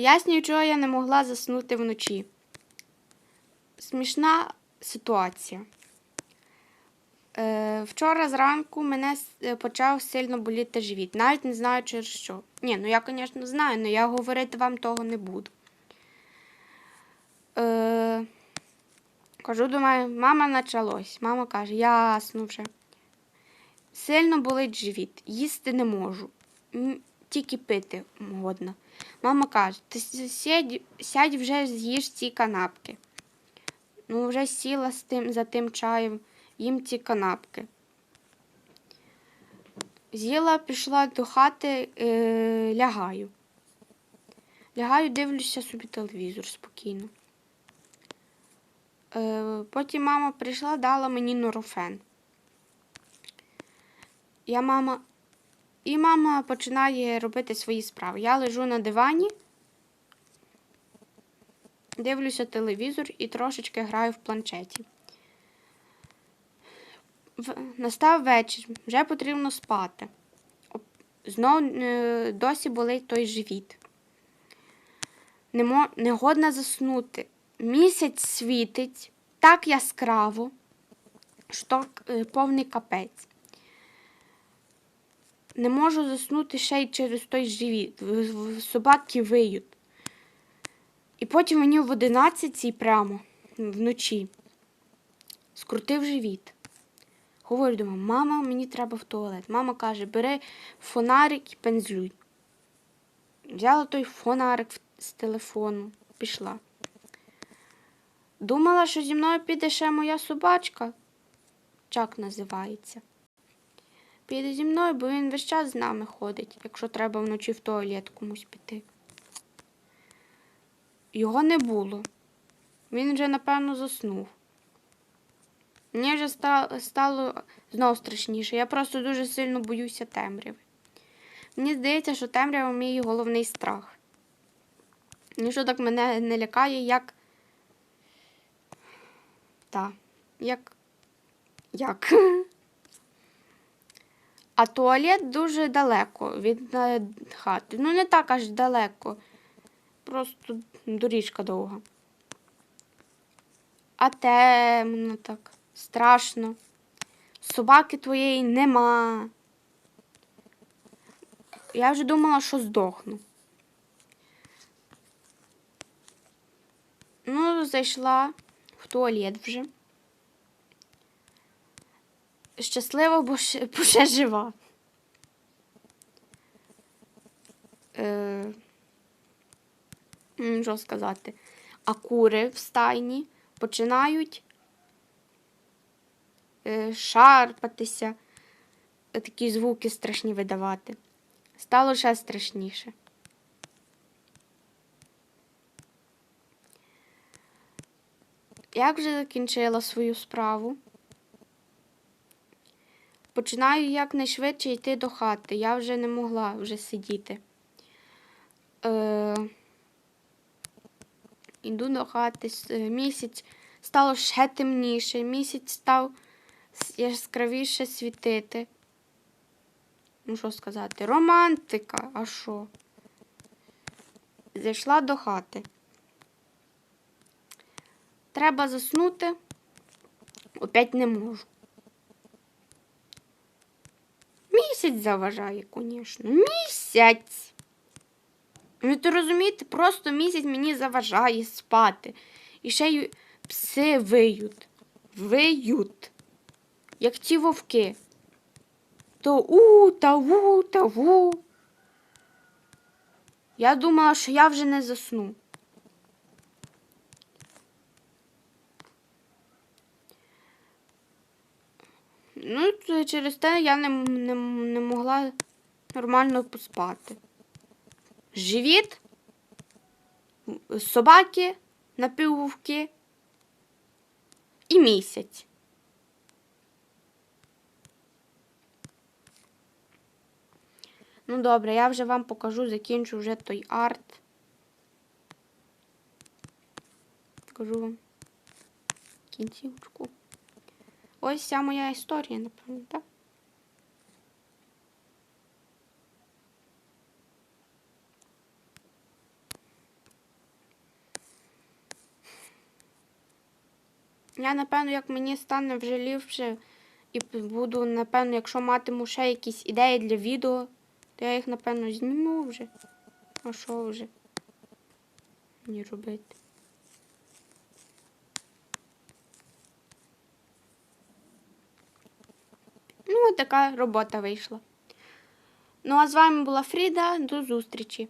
Пояснюю, чого я не могла заснути вночі. Смішна ситуація. Е, вчора зранку мене е, почав сильно боліти живіт. Навіть не знаю через що. Ні, ну я, звісно, знаю, але я говорити вам того не буду. Е, кажу мене, мама почалось. Мама каже, ясно вже. Сильно болить живіт, їсти не можу. Тільки пити годно. Мама каже, ти сядь, сядь вже з'їж ці канапки. Ну, вже сіла з тим, за тим чаєм, їм ці канапки. З'їла, пішла до хати, е, лягаю. Лягаю, дивлюся собі телевізор спокійно. Е, потім мама прийшла, дала мені норофен. Я мама. І мама починає робити свої справи. Я лежу на дивані, дивлюся телевізор і трошечки граю в планшеті. Настав вечір, вже потрібно спати. Знов е, досі болить той живіт. Не, мо... годна заснути. Місяць світить так яскраво, що е, повний капець. Не можу заснути ще й через той живіт. Собаки виють. І потім мені в 11 прямо вночі скрутив живіт. Говорю до мами, мама, мені треба в туалет. Мама каже, бери фонарик і пензлюй. Взяла той фонарик з телефону, пішла. Думала, що зі мною піде ще моя собачка. Чак називається. Піде зі мною, бо він весь час з нами ходить, якщо треба вночі в туалет комусь піти. Його не було. Він вже, напевно, заснув. Мені вже стало знову страшніше. Я просто дуже сильно боюся темряви. Мені здається, що темрява мій головний страх. Нічого так мене не лякає, як. Та, як. Як. А туалет дуже далеко від е, хати. Ну, не так аж далеко. Просто доріжка довга. А темно так, страшно. Собаки твоєї нема. Я вже думала, що здохну. Ну, зайшла в туалет вже. Щаслива, бо ще, бо ще жива. Е, що сказати? А кури в стайні починають е, шарпатися, такі звуки страшні видавати. Стало ще страшніше. Я вже закінчила свою справу. Починаю якнайшвидше йти до хати. Я вже не могла вже сидіти. Е, Іду до хати. е, Місяць стало ще темніше, місяць став яскравіше світити. Ну, що сказати? Романтика, а що? Зайшла до хати. Треба заснути. Опять не можу. Місяць заважає, звісно. Місяць. Ви то розумієте, просто місяць мені заважає спати. І ще й пси виють. Виють. Як ті вовки. То у та ву та ву. Я думала, що я вже не засну. Ну, через те я не, не, не могла нормально поспати. Живіт, собаки, напіввовки і місяць. Ну, добре, я вже вам покажу, закінчу вже той арт. Покажу вам кінцівочку. Ось вся моя історія, напевно, так? Я, напевно, як мені стане вже ліпше, і буду, напевно, якщо матиму ще якісь ідеї для відео, то я їх, напевно, зніму вже. А що вже? Мені робити? Тому така робота вийшла. Ну, а з вами була Фріда. До зустрічі!